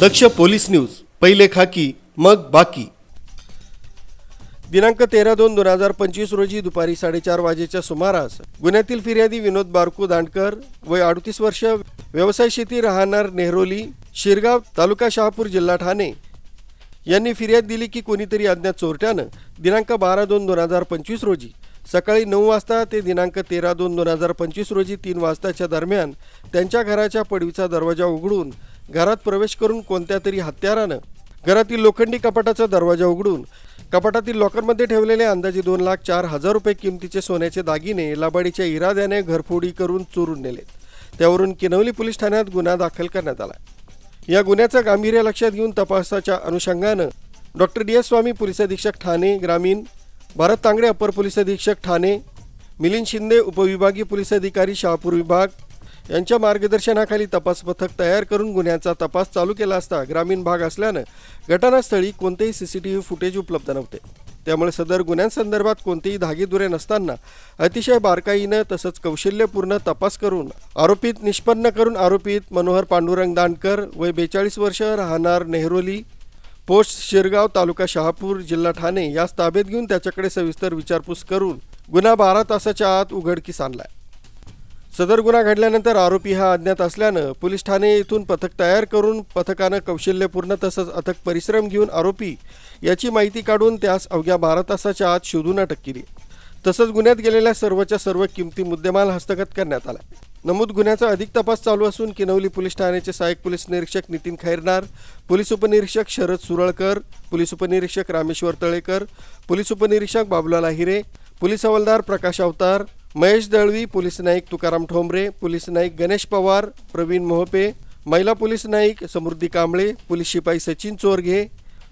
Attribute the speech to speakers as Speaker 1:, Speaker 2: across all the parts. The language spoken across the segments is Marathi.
Speaker 1: दक्ष पोलीस न्यूज पहिले खाकी मग बाकी. दिनांक तेरा दोन दोन हजार पंचवीस रोजी दुपारी साडेचार वाजेच्या सुमारास गुन्ह्यातील फिर्यादी विनोद बारकू दांडकर वय अडतीस वर्ष व्यवसाय शेती राहणार नेहरोली शिरगाव तालुका शहापूर जिल्हा ठाणे. यांनी फिर्याद दिली की कोणीतरी अज्ञात चोरट्यानं दिनांक बारा दोन दोन हजार पंचवीस रोजी सकाळी नऊ वाजता ते दिनांक तेरा दोन दोन हजार पंचवीस रोजी तीन वाजताच्या दरम्यान त्यांच्या घराच्या पडवीचा दरवाजा उघडून घरात प्रवेश करून कोणत्या तरी हत्यारानं घरातील लोखंडी कपाटाचा दरवाजा उघडून कपाटातील लॉकरमध्ये ठेवलेले अंदाजे दोन लाख चार हजार रुपये किमतीचे सोन्याचे दागिने लबाडीच्या इराद्याने घरफोडी करून चोरून नेले त्यावरून किनवली पोलीस ठाण्यात गुन्हा दाखल करण्यात आला. या गुन्ह्याचं गांभीर्य लक्षात घेऊन तपासाच्या अनुषंगानं doctor D. S. Swami police अधीक्षक ठाणे ग्रामीण भारत तांगडे अपर पोलीस अधीक्षक ठाणे मिलिंद शिंदे उपविभागीय पोलीस अधिकारी शहापूर विभाग यांच्या मार्गदर्शनाखाली तपास पथक तयार करून गुन्ह्याचा तपास चालू केला असता ग्रामीण भाग असल्यानं घटनास्थळी कोणतेही C C T V footage उपलब्ध नव्हते. त्यामुळे सदर गुन्ह्यांसंदर्भात कोणतेही धागेदुरे नसताना अतिशय बारकाईनं तसंच कौशल्यपूर्ण तपास करून आरोपीत निष्पन्न करून आरोपीत मनोहर पांडुरंग दांडकर वय बेचाळीस वर्ष राहणार नेहरोली पोस्ट शिरगाव तालुका शहापूर जिल्हा ठाणे यास ताब्यात घेऊन त्याच्याकडे सविस्तर विचारपूस करून गुन्हा बारा तासाच्या आत उघडकीस आणलाय. सदर गुन्हा घडल्यानंतर आरोपी हा अज्ञात असल्यानं पोलीस ठाणे येथून पथक तयार करून पथकानं कौशल्यपूर्ण तसंच अथक परिश्रम घेऊन आरोपी याची माहिती काढून त्यास अवघ्या बारा तासाच्या आत शोधून अटक केली. तसंच गुन्ह्यात गेलेल्या सर्वच्या सर्व किमती मुद्देमाल हस्तगत करण्यात आला. नमूद गुन्ह्याचा अधिक तपास चालू असून किनवली पोलीस ठाण्याचे सहाय्यक पोलीस निरीक्षक नितीन खैरनार पोलीस उपनिरीक्षक शरद सुरळकर पोलीस उपनिरीक्षक रामेश्वर तळेकर पोलीस उपनिरीक्षक बाबुलाल हिरे पोलीस हवालदार प्रकाश अवतार महेश दळवी पोलीस नाईक तुकाराम ठोंबरे पोलीस नाईक गणेश पवार प्रवीण मोहपे महिला पोलीस नाईक समृद्धी कांबळे पोलीस शिपाई सचिन चोरघे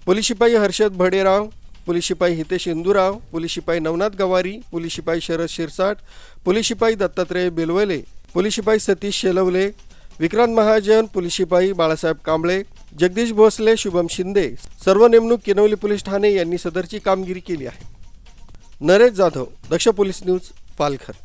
Speaker 1: पोलीस शिपाई हर्षद भडेराव पोलीस शिपाई हितेश इंदुराव पोलीस शिपाई नवनाथ गवारी पोलीस शिपाई शरद शिरसाट पोलीस शिपाई दत्तात्रय बेलवले पोलीस शिपाई सतीश शेलवले विक्रांत महाजन पोलीस शिपाई बाळासाहेब कांबळे जगदीश भोसले शुभम शिंदे सर्व नेमणूक किनवली पोलीस ठाणे यांनी सदरची कामगिरी केली आहे. Naresh Jadhav Daksh police news Palghar